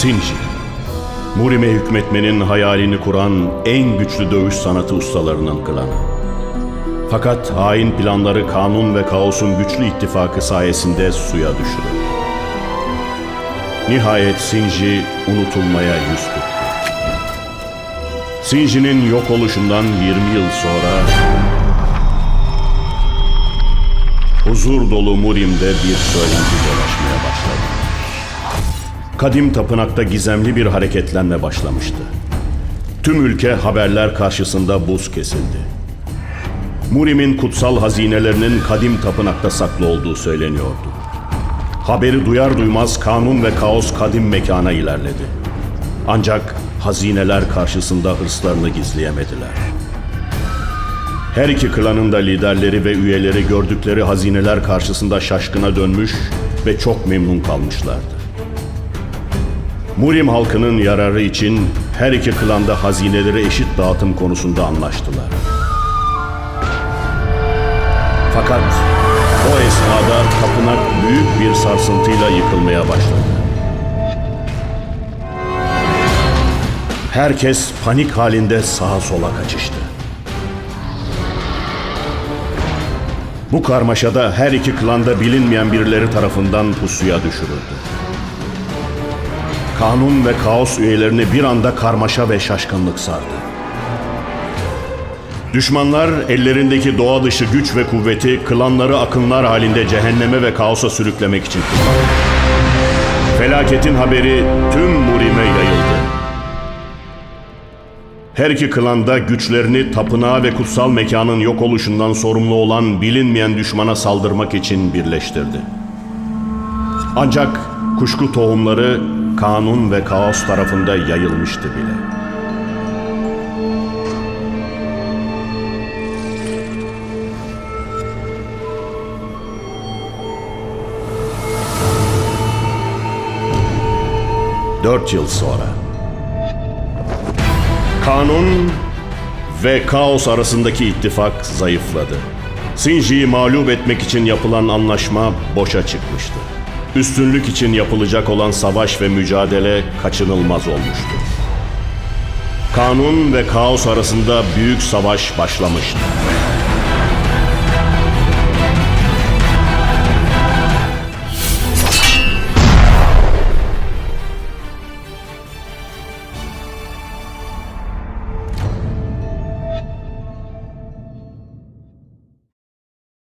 Sinji. Murim'e hükmetmenin hayalini kuran en güçlü dövüş sanatı ustalarının klanı. Fakat hain planları kanun ve kaosun güçlü ittifakı sayesinde suya düşürüldü. Nihayet Sinji unutulmaya yüz tuttu. Sinji'nin yok oluşundan 20 yıl sonra huzur dolu Murim'de bir söylenti dolaşmaya başladı. Kadim tapınakta gizemli bir hareketlenme başlamıştı. Tüm ülke haberler karşısında buz kesildi. Murim'in kutsal hazinelerinin kadim tapınakta saklı olduğu söyleniyordu. Haberi duyar duymaz kanun ve kaos kadim mekana ilerledi. Ancak hazineler karşısında hırslarını gizleyemediler. Her iki klanın da liderleri ve üyeleri gördükleri hazineler karşısında şaşkına dönmüş ve çok memnun kalmışlardı. Murim halkının yararı için her iki klanda hazineleri eşit dağıtım konusunda anlaştılar. Fakat o esnada tapınak büyük bir sarsıntıyla yıkılmaya başladı. Herkes panik halinde sağa sola kaçıştı. Bu karmaşada her iki klanda bilinmeyen birileri tarafından pusuya düşürüldü. Kanun ve kaos üyelerini bir anda karmaşa ve şaşkınlık sardı. Düşmanlar ellerindeki doğa dışı güç ve kuvveti klanları akınlar halinde cehenneme ve kaosa sürüklemek için kullandı. Felaketin haberi tüm Murim'e yayıldı. Her iki klanda güçlerini tapınağa ve kutsal mekanın yok oluşundan sorumlu olan bilinmeyen düşmana saldırmak için birleştirdi. Ancak kuşku tohumları kanun ve kaos tarafında yayılmıştı bile. Dört yıl sonra Kanun ve kaos arasındaki ittifak zayıfladı. Sinji'yi mağlup etmek için yapılan anlaşma boşa çıkmıştı. Üstünlük için yapılacak olan savaş ve mücadele kaçınılmaz olmuştu. Kanun ve kaos arasında büyük savaş başlamıştı.